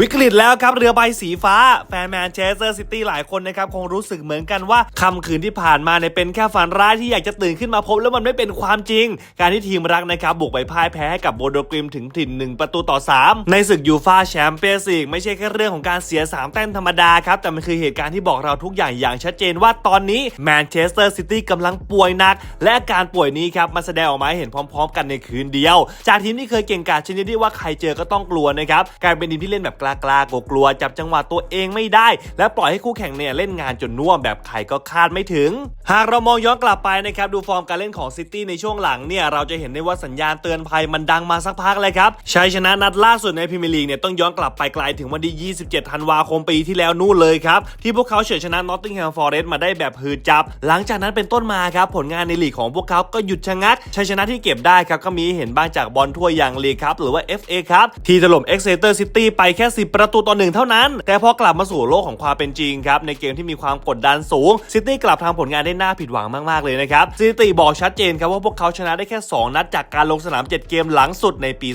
วิกฤตแล้วครับเรือใบสีฟ้า แฟนแมนเชสเตอร์ซิตี้หลายคนนะครับคงรู้สึกเหมือนกันว่าค่ำคืนที่ผ่านมาเนี่ยเป็นแค่ฝันร้ายที่อยากจะตื่นขึ้นมาพบแล้วมันไม่เป็นความจริง การที่ทีมรักนะครับบุกไปพ่ายแพ้ให้กับโบโดกริมถึงถิ่น1ประตูต่อ 3 ในศึกยูฟาแชมเปี้ยนส์ลีกไม่ใช่แค่เรื่องของการเสีย 3 แต้มธรรมดาครับแต่มันคือเหตุการณ์ที่บอกเราทุกอย่างอย่างชัดเจนว่าตอนนี้แมนเชสเตอร์ซิตี้กำลังป่วยหนัก และการป่วยนี้ครับมันแสดงออกมาให้เห็นพร้อม ๆ กันในคืนเดียว จากทีมที่เคยเก่งกาจชนิดที่ว่าใครเจอก็ต้องกลัวนะครับกลายเป็นทีมที่เล่นแบบกล้าๆกลัวจับจังหวะตัวเองไม่ได้ และปล่อยให้คู่แข่งเนี่ยเล่นงานจนน่วมแบบใครก็คาดไม่ถึง หากเรามองย้อนกลับไปนะครับดูฟอร์มการเล่นของซิตี้ในช่วงหลังเนี่ยเราจะเห็นได้ว่าสัญญาณเตือนภัยมันดังมาสักพักเลยครับชัยชนะนัดล่าสุดในพรีเมียร์ลีกเนี่ยต้องย้อนกลับไปไกลถึงวันที่ 27 ธันวาคมปีที่แล้วนู่นเลยครับที่พวกเขาเฉือนชนะนอตติงแฮมฟอร์เรสต์มาได้แบบฮือจับ หลังจากนั้นเป็นต้นมาครับผลงานในลีกของพวกเขาก็หยุดชะงักชัยชนะที่เก็บได้ครับก็มีเห็นบ้างจากบอลถ้วยอย่างลีกครับหรือว่า FA ครับที่ถล่มเอ็กเซเตอร์ซิตี้ไปแค่10 ประตูต่อหนึ่งเท่านั้น แต่พอกลับมาสู่โลกของความเป็นจริงครับ ในเกมที่มีความกดดันสูงซิตี้กลับทำผลงานได้น่าผิดหวังมาก ๆ เลยนะครับสถิติบอกชัดเจนครับว่าพวกเขาชนะได้แค่ 2 นัดจากการลงสนาม 7 เกมหลังสุดในปี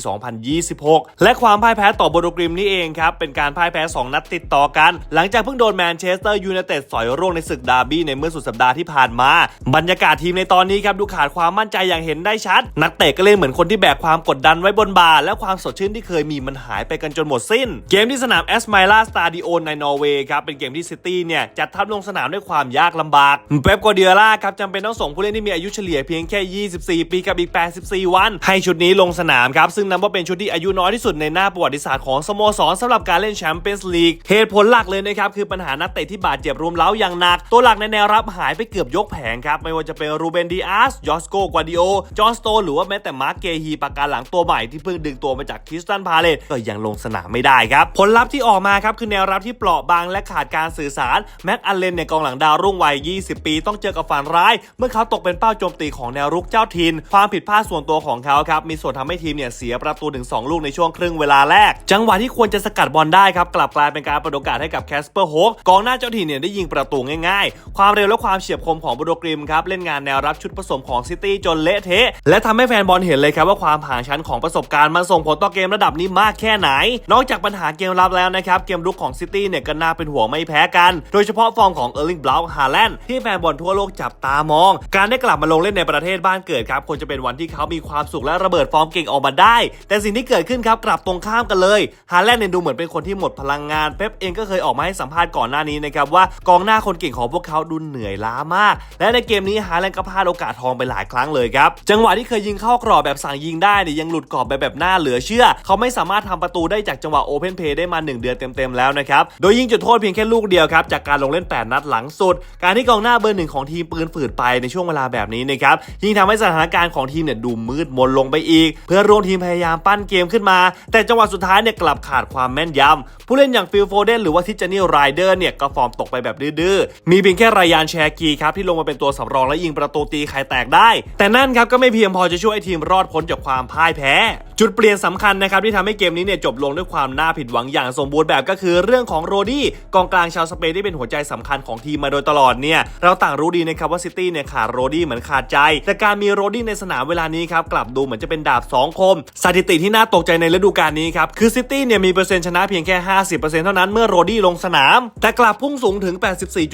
2026 และความพ่ายแพ้ต่อโบโดกริมนี่เองครับเป็นการพ่ายแพ้ 2 นัดติดต่อกัน หลังจากเพิ่งโดนแมนเชสเตอร์ยูไนเต็ดสอยร่วงในศึกดาร์บี้ในเมื่อสุดสัปดาห์ที่ผ่านมา บรรยากาศทีมในตอนนี้ครับดูขาดความมั่นใจอย่างเห็นได้ชัด นักเตะก็เล่นเหมือนคนที่แบกความกดดันไว้บนบ่าและความสดชื่นที่เคยมีมันหายไปกันจนหมดสิ้นเกมที่สนามแอสไมล่าสตาดิโอในนอร์เวย์ครับเป็นเกมที่ซิตี้เนี่ยจัดทัพลงสนามด้วยความยากลำบากเป๊ปกวาร์ดิโอล่าครับจำเป็นต้องส่งผู้เล่นที่มีอายุเฉลี่ยเพียงแค่ 24 ปีกับอีก 84 วัน ให้ชุดนี้ลงสนามครับ ซึ่งนับว่าเป็นชุดที่อายุน้อยที่สุดในหน้าประวัติศาสตร์ของสโมสรสำหรับการเล่นแชมเปี้ยนส์ลีกเหตุผลหลักเลยนะครับ คือปัญหานักเตะที่บาดเจ็บรวมเล้าอย่างหนัก ตัวหลักในแนวรับหายไปเกือบยกแผงครับไม่ว่าจะเป็นรูเบนดีอาสยอสโกกวาดิโอจอห์สโตหรือว่าแม้แต่มาร์กเกฮีปากการหลังตัวใหม่ที่เพิ่งดึงตัวมาจากคริสตันพาเลตก็ยังลงสนามไม่ได้ครับผลลัพธ์ที่ออกมาครับคือแนวรับที่เปราะบางและขาดการสื่อสารแม็กอัลเลนเนี่ยกองหลังดาวรุ่งวัย 20 ปี ต้องเจอกับฝันร้าย เมื่อเขาตกเป็นเป้าโจมตีของแนวรุกเจ้าถิ่นความผิดพลาดส่วนตัวของเขาครับมีส่วนทำให้ทีมเนี่ยเสียประตูถึง 2 ลูกในช่วงครึ่งเวลาแรก จังหวะที่ควรจะสกัดบอลได้ครับกลับกลายเป็นการเปิดโอกาสให้กับแคสเปอร์โฮกกองหน้าเจ้าถิ่นเนี่ยได้ยิงประตูง่ายๆ ความเร็วและความเฉียบคมของบูโดกริมครับเล่นงานแนวรับชุดผสมของซิตี้จนเละเทะและทำให้แฟนบอลเห็นเลยครับว่าความห่างชั้นของประสบการณ์มันส่งผลต่อเกมระดับนี้มากแค่ไหน นอกจากปัญหาเกมรับแล้วนะครับ เกมรุกของซิตี้เนี่ยก็น่าเป็นห่วงไม่แพ้กัน โดยเฉพาะฟอร์มของเออร์ลิงบลาวฮาแลนด์ที่แฟนบอลทั่วโลกจับตามอง การได้กลับมาลงเล่นในประเทศบ้านเกิดครับควรจะเป็นวันที่เขามีความสุขและระเบิดฟอร์มเก่งออกมาได้ แต่สิ่งที่เกิดขึ้นครับกลับตรงข้ามกันเลยฮาแลนด์เนี่ยดูเหมือนเป็นคนที่หมดพลังงานเป๊ปเองก็เคยออกมาให้สัมภาษณ์ก่อนหน้านี้นะครับว่ากองหน้าคนเก่งของพวกเขาดูเหนื่อยล้ามาก และในเกมนี้ฮาแลนด์ก็พลาดโอกาสทองไปหลายครั้งเลยครับจังหวะที่เคยยิงเข้ากรอบแบบสั่งยิงได้เนี่ยยังหลุดกรอบไปแบบน่าเหลือเชื่อ เขาไม่สามารถทำประตูได้จากจังหวะโอเพนเพย์ได้มา 1 เดือนเต็มๆแล้วนะครับ โดยยิงจุดโทษเพียงแค่ลูกเดียวครับ จากการลงเล่น 8 นัดหลังสุด การที่กองหน้าเบอร์หนึ่งของทีมปืนฝืดไปในช่วงเวลาแบบนี้นะครับ ยิ่งทำให้สถานการณ์ของทีมเนี่ยดูมืดมนลงไปอีก เพื่อร่วมทีมพยายามปั้นเกมขึ้นมา แต่จังหวะสุดท้ายเนี่ยกลับขาดความแม่นยำผู้เล่นอย่างฟิลโฟเดนหรือว่าทิจานี่ไรเดอร์เนี่ยก็ฟอร์มตกไปแบบดื้อๆมีเพียงแค่รายานแชร์กีครับที่ลงมาเป็นตัวสำรองและยิงประตูตีไข่แตกได้ แต่นั่นครับก็ไม่เพียงพอจะช่วยให้ทีมรอดพ้นจากความพ่ายแพ้ จุดเปลี่ยนสำคัญนะครับที่ทำให้เกมนี้เนี่ยจบลงด้วยความน่าผิดหวังอย่างสมบูรณ์แบบก็คือเรื่องของโรดี้กองกลางชาวสเปนที่เป็นหัวใจสำคัญของทีมมาโดยตลอดเนี่ยเราต่างรู้ดีนะครับว่าซิตี้เนี่ยขาดโรดี้เหมือนขาดใจ แต่การมีโรดี้ในสนามเวลานี้ครับกลับดูเหมือนจะเป็นดาบสองคม สถิติที่น่าตกใจในฤดูกาลนี้ครับคือซิตี้เนี่ยมีเปอร์เซ็นต์ชนะเพียงแค่ 50%เท่านั้นเมื่อโรดี้ลงสนาม แต่กลับพุ่งสูงถึง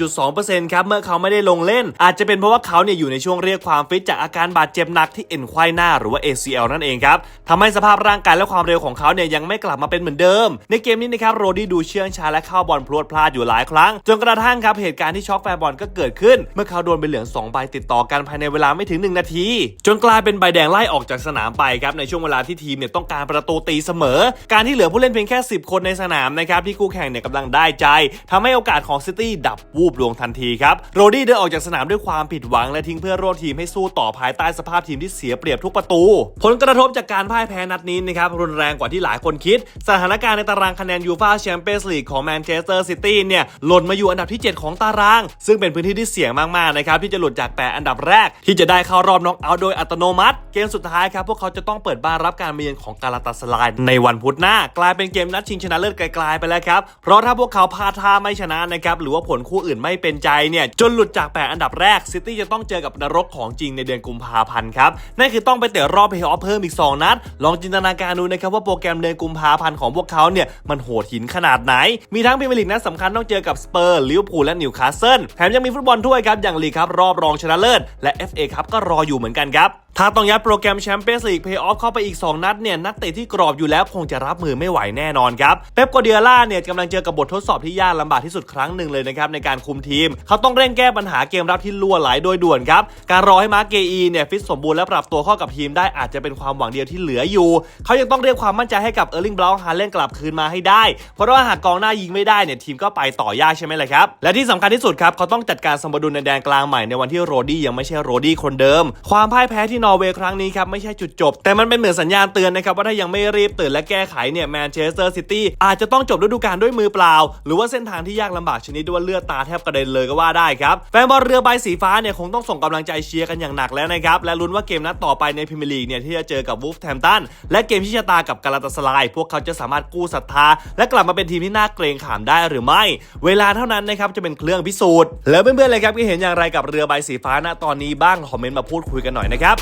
84.2%ครับเมื่อเขาไม่ได้ลงเล่น อาจจะเป็นเพราะว่าเขาเนี่ยอยู่ในช่วงเรียกความฟิตจากอาการบาดเจ็บหนักที่เอ็นควายหน้าหรือว่า ACL นั่นเองครับทำให้สภาพร่างกายและความเร็วของเขาเนี่ยยังไม่กลับมาเป็นเหมือนเดิมในเกมนี้นะครับโรดี้ดูเชื่องช้าและเข้าบอลพลวดพลาดอยู่หลายครั้ง จนกระทั่งครับเหตุการณ์ที่ช็อกแฟนบอลก็เกิดขึ้น เมื่อเขาโดนใบเหลือง2ใบติดต่อกันภายในเวลาไม่ถึง 1 นาที จนกลายเป็นใบแดงไล่ออกจากสนามไปครับในช่วงเวลาที่ทีมเนี่ยต้องการประตูตีเสมอ การที่เหลือผู้เล่นเพียงแค่ 10 คนในสนามนะครับที่คู่แข่งเนี่ยกำลังได้ใจทำให้โอกาสของซิตี้ดับวูบลงทันทีครับโรดี้เดินออกจากสนามด้วยความผิดหวังและทิ้งเพื่อนร่วมทีมให้สู้ต่อภายใต้สภาพทีมที่เสียเปรียบทุกประตู ผลกระทบจากการพ่ายแพ้นัดนี้นะครับรุนแรงกว่าที่หลายคนคิด สถานการณ์ในตารางคะแนนยูฟาแชมเปี้ยนส์ลีกของแมนเชสเตอร์ซิตี้เนี่ยหล่นมาอยู่อันดับที่ 7 ของตาราง ซึ่งเป็นพื้นที่ที่เสี่ยงมากๆนะครับที่จะหลุดจากแปดอันดับแรก ที่จะได้เข้ารอบน็อกเอาท์โดยอัตโนมัติ เกมสุดท้ายครับพวกเขาจะต้องเปิดบ้านรับการมาเยือนของกาลาตาสลายในวันพุธหน้า กลายเป็นเกมนัดชิงชนะเลิศไกลๆไปแล้วครับเพราะถ้าพวกเขาพลาดท่าไม่ชนะนะครับหรือว่าผลคู่อื่นไม่เป็นใจเนี่ยจนหลุดจากแปดอันดับแรกซิตี้จะต้องเจอกับนรกของจริงในเดือนกุมภาพันธ์ครับนั่นคือต้องไปเตะรอบเพลย์ออฟเพิ่มอีก 2 นัด ลองจินตนาการดูนะครับว่าโปรแกรมเดือนกุมภาพันธ์ของพวกเขาเนี่ยมันโหดหินขนาดไหน มีทั้งพรีเมียร์ลีกนัดสำคัญต้องเจอกับสเปอร์ลิเวอร์พูลและนิวคาสเซิลแถมยังมีฟุตบอลถ้วยครับอย่างลีกครับรอบรองชนะเลิศและ FA ครับก็รออยู่เหมือนกันครับถ้าต้องยัดโปรแกรมแชมเปี้ยนส์ลีกเพย์ออฟเข้าไปอีก 2 นัดเนี่ยนักเตะที่กรอบอยู่แล้วคงจะรับมือไม่ไหวแน่นอนครับเป๊ปกัวเดียล่าเนี่ยกำลังเจอกับบททดสอบที่ยากลำบากที่สุดครั้งหนึ่งเลยนะครับในการคุมทีม เขาต้องเร่งแก้ปัญหาเกมรับที่ล่วไหลโดยด่วนครับ การรอให้มาร์เกอีเนี่ยฟิตสมบูรณ์และปรับตัวเข้ากับทีมได้อาจจะเป็นความหวังเดียวที่เหลืออยู่ เขายังต้องเรียกความมั่นใจให้กับเออร์ลิงบราวน์ฮาเลนกลับคืนมาให้ได้ เพราะว่าหากกองหน้ายิงไม่ได้เนี่ยทีมก็ไปต่อยากใช่ไหมล่ะครับ และที่สำคัญที่สุดครับเขาต้องจัดการสมดุลในแดนกลางใหม่ในวันที่โรดี้ยังไม่ใช่โรดี้คนเดิม ความพ่ายแพ้ที่นอร์เวย์ครั้งนี้ครับไม่ใช่จุดจบ แต่มันเป็นเหมือนสัญญาณเตือนนะครับว่าถ้ายังไม่รีบตื่นและแก้ไขเนี่ยแมนเชสเตอร์ซิตี้อาจจะต้องจบฤดูกาลด้วยมือเปล่า หรือว่าเส้นทางที่ยากลำบากชนิดที่ว่าเลือดตาแทบกระเด็นเลยก็ว่าได้ครับแฟนบอลเรือใบสีฟ้าเนี่ยคงต้องส่งกำลังใจเชียร์กันอย่างหนักแล้วนะครับและลุ้นว่าเกมนัดต่อไปในพรีเมียร์ลีกเนี่ยที่จะเจอกับวูฟแฮมตันและเกมที่ชะตากับกาลาตาสลายพวกเขาจะสามารถกู้ศรัทธา และกลับมาเป็นทีมที่น่าเกรงขามได้หรือไม่ เวลาเท่านั้นนะครับจะเป็นเครื่องพิสูจน์ แล้วเพื่อนๆเลยครับคิดเห็นอย่างไรกับเรือใบสีฟ้าณตอนนี้บ้างคอมเมนต์มาพูดคุยกันหน่อยนะครับ